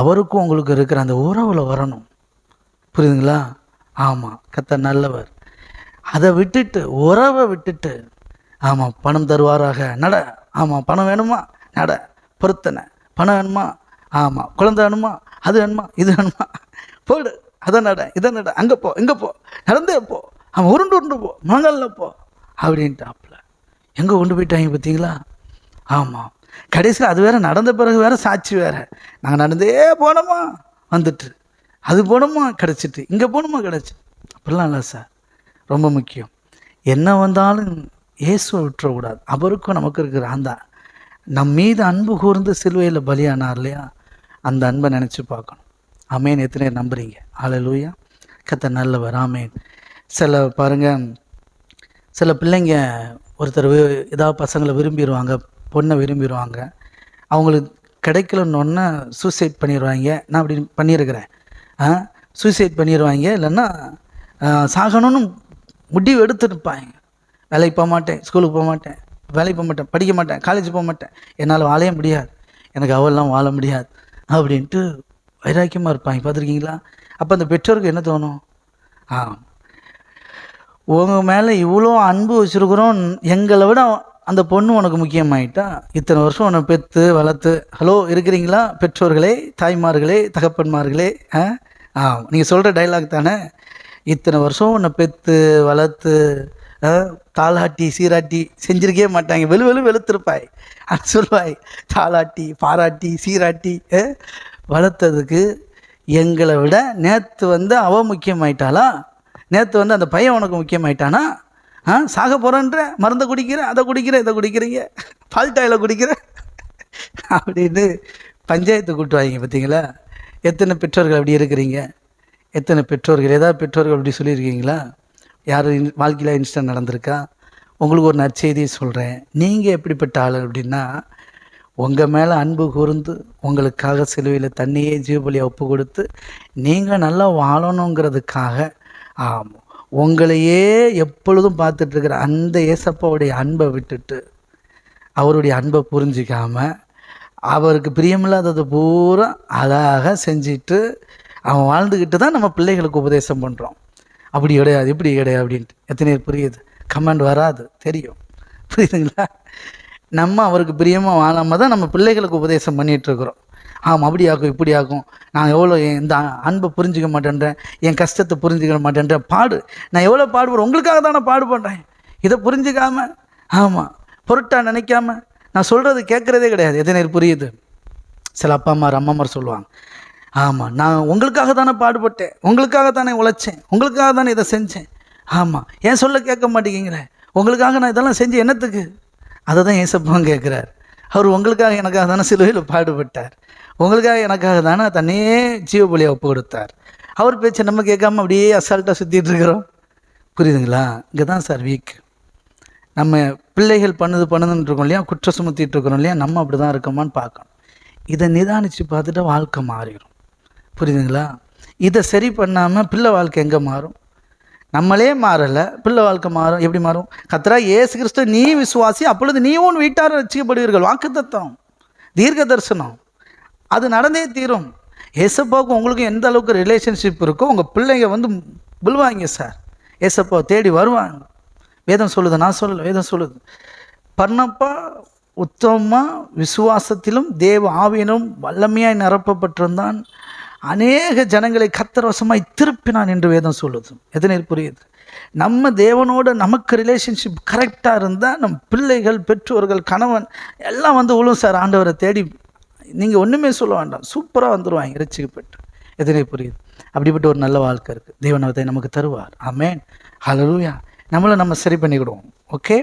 அவருக்கும் உங்களுக்கு இருக்கிற அந்த உறவில் வரணும். புரியுதுங்களா? ஆமாம் கத்த நல்லவர். அதை விட்டுட்டு உறவை விட்டுட்டு ஆமாம் பணம் தருவாராக நட ஆமாம் பணம் வேணுமா நட பொருத்தனை. பணம் வேணுமா ஆமாம் குழந்தை வேணுமா அது வேணுமா இது வேணுமா போடு அதை நட இதை நட அங்கே போ இங்கே போ நடந்தே போ அவன் உருண்டு உருண்டு போ மங்கல்ல போ அப்படின்ட்டாப்புல. எங்கே கொண்டு போயிட்டாங்க பார்த்தீங்களா? ஆமாம் கடைசியில் அது வேற நடந்த பிறகு வேறு சாட்சி வேறு. நாங்கள் நடந்தே போனோமா? வந்துட்டு. அது போனோமா? கிடச்சிட்டு. இங்கே போகணுமா கிடச்சி. அப்படிலாம் இல்லை சார். ரொம்ப முக்கியம். என்ன வந்தாலும் இயேசுவை விட்டுறக்கூடாது. அவருக்கும் நமக்கு இருக்கிற அந்த நம் மீது அன்பு கூர்ந்து சிலுவையில் பலியானார் இல்லையா? அந்த அன்பை நினச்சி பார்க்கணும். அமேன் எத்தனை நம்புறீங்க நம்புறீங்க? லூயா கத்த நல்லவர். ஆமேன். சில பாருங்க சில பிள்ளைங்க ஒருத்தர் வி- ஏதாவது பசங்களை விரும்பிடுவாங்க. பொண்ணை விரும்பிடுவாங்க. அவங்களுக்கு கிடைக்கலன்னொன்னே சூசைட் பண்ணிடுவாங்க. நான் அப்படி பண்ணியிருக்கிறேன். சூசைட் பண்ணிடுவாங்க. இல்லைன்னா சாகணும்னு முடிவு எடுத்துருப்பாங்க. வேலைக்கு போக மாட்டேன் ஸ்கூலுக்கு போக மாட்டேன் வேலைக்கு போக மாட்டேன் படிக்க மாட்டேன் காலேஜ் போக மாட்டேன். என்னால் வாழவே முடியாது. எனக்கு அவெல்லாம் வாழ முடியாது. அப்படின்ட்டு வைராக்கியமாக இருப்பாங்க. பார்த்துருக்கீங்களா? அப்போ அந்த பெற்றோருக்கு என்ன தோணும்? ஆ. உங்கள் மேலே இவ்வளோ அன்பு வச்சுருக்குறோம். எங்களை விட அந்த பொண்ணு உனக்கு முக்கியமாயிட்டா? இத்தனை வருஷம் உன்னை பெற்று வளர்த்து ஹலோ இருக்கிறீங்களா? பெற்றோர்களே தாய்மார்களே தகப்பன்மார்களே ஆ? ஆ நீங்கள் சொல்கிற டைலாக் தானே? இத்தனை வருஷம் உன்னை பெற்று வளர்த்து தாளாட்டி தாலாட்டி சீராட்டி செஞ்சிருக்கவே மாட்டாங்க. வெளு வெளு வெளுத்திருப்பாய். அது சொல்வாய். தாலாட்டி பாராட்டி சீராட்டி ஆ, வளர்த்ததுக்கு எங்களை விட நேற்று வந்து அவ முக்கியமாயிட்டாளா? நேற்று வந்து அந்த பையன் உனக்கு முக்கியமாயிட்டானா? ஆ சாக போகிறேன்ற மருந்தை குடிக்கிற அதை குடிக்கிற இதை குடிக்கிறீங்க. பால்டாயில் குடிக்கிற. அப்படின்னு பஞ்சாயத்து கூட்டுவாங்க பார்த்தீங்களா? எத்தனை பெற்றோர்கள் அப்படி இருக்கிறீங்க? எத்தனை பெற்றோர்கள் ஏதாவது பெற்றோர்கள் அப்படி சொல்லியிருக்கீங்களா? யார் வாழ்க்கையில் இன்ஸ்டன்ட் நடந்திருக்கா? உங்களுக்கு ஒரு நற்செய்தியை சொல்கிறேன் நீங்கள் எப்படிப்பட்ட ஆள் அப்படின்னா உங்கள் மேலே அன்பு கூர்ந்து உங்களுக்காக சிலுவையில் தண்ணியே ஜீவபலியை ஒப்பு கொடுத்து நீங்கள் நல்லா வாழணுங்கிறதுக்காக ஆமாம் உங்களையே எப்பொழுதும் பார்த்துட்ருக்கிற அந்த ஏசப்பாவுடைய அன்பை விட்டுட்டு அவருடைய அன்பை புரிஞ்சிக்காமல் அவருக்கு பிரியமில்லாதது பூரா அழகாக செஞ்சுட்டு அவன் வாழ்ந்துக்கிட்டு தான் நம்ம பிள்ளைகளுக்கு உபதேசம் பண்ணுறோம் அப்படி கிடையாது இப்படி கிடையாது அப்படின்ட்டு. எத்தனை புரியுது? கமெண்ட் வராது தெரியும். புரியுதுங்களா? நம்ம அவருக்கு பிரியமாக வாழாமல் தான் நம்ம பிள்ளைகளுக்கு உபதேசம் பண்ணிகிட்ருக்குறோம் ஆமாம் அப்படி ஆகும் இப்படி ஆகும் நான் எவ்வளோ இந்த அன்பை புரிஞ்சிக்க மாட்டேன்றேன் என் கஷ்டத்தை புரிஞ்சுக்க மாட்டேன்றேன். பாடு. நான் எவ்வளோ பாடுபடுறேன்? உங்களுக்காக தான் நான் பாடுபடுறேன். இதை புரிஞ்சுக்காம ஆமாம் பொருட்டாக நினைக்காம நான் சொல்கிறது கேட்குறதே கிடையாது. எத்தனை பேர் புரியுது? சில அப்பா அம்மா அம்மாமார் சொல்லுவாங்க. ஆமாம் நான் உங்களுக்காக தானே பாடுபட்டேன். உங்களுக்காக தானே உழைச்சேன். உங்களுக்காக தானே இதை செஞ்சேன். ஆமாம் ஏன் சொல்ல கேட்க மாட்டேங்கிறே உங்களுக்காக நான் இதெல்லாம் செஞ்சு என்னத்துக்கு? அதை தான் ஏசப்பாவும் கேட்குறாரு. அவர் உங்களுக்காக எனக்காக தானே சிலுவையில் பாடுபட்டார். உங்களுக்காக எனக்காக தானே தன்னையே ஜீவபலியை ஒப்பு கொடுத்தார். அவர் பேச்சை நம்ம கேட்காம அப்படியே அசால்ட்டாக சுற்றிட்டு இருக்கிறோம். புரியுதுங்களா? இங்கே தான் சார் வீக் நம்ம பிள்ளைகள் பண்ணுது பண்ணுதுன்னு இருக்கோம் இல்லையா? குற்றம் சுமத்திட்டு இருக்கிறோம் இல்லையா? நம்ம அப்படி தான் இருக்கோமான்னு பார்க்கணும். இதை நிதானித்து பார்த்துட்டு வாழ்க்கை மாறிடும். புரியுதுங்களா? இதை சரி பண்ணாமல் பிள்ளை வாழ்க்கை எங்கே மாறும்? நம்மளே மாறலை பிள்ளை வாழ்க்கை மாறும். எப்படி மாறும்? கத்தரா ஏசு கிறிஸ்து நீ விசுவாசி அப்பொழுது நீ உன் வீட்டார் ரசிக்கப்படுவீர்கள் வாக்கு தத்துவம் தீர்க்க தரிசனம். அது நடந்தே தீரும். எசப்பாவுக்கும் உங்களுக்கும் எந்த அளவுக்கு ரிலேஷன்ஷிப் இருக்கோ உங்கள் பிள்ளைங்க வந்து விழுவாங்க சார் ஏசப்பாவை தேடி வருவாங்க. வேதம் சொல்லுது நான் சொல்லலை வேதம் சொல்லுது. பர்ணப்பா உத்தமமாக விசுவாசத்திலும் தேவ ஆவியனும் வல்லமையாய் நிரப்பப்பட்டிருந்தான். அநேக ஜனங்களை கத்தரவசமாய் திருப்பினான் என்று வேதம் சொல்லுது. எதனை புரியுது? நம்ம தேவனோட நமக்கு ரிலேஷன்ஷிப் கரெக்டாக இருந்தால் நம் பிள்ளைகள் பெற்றோர்கள் கணவன் எல்லாம் வந்து உழும் சார் ஆண்டவரை தேடி நீங்கள் ஒன்றுமே சொல்ல வேண்டாம். சூப்பராக வந்துடுவாங்க ரசிக்கப்பட்டு எதனை புரியுது. அப்படிப்பட்ட ஒரு நல்ல வாழ்க்கை இருக்குது தேவன் அதை நமக்கு தருவார். ஆமேன். ஹalleluya நம்மளை நம்ம சரி பண்ணிக்கிடுவோம். ஓகே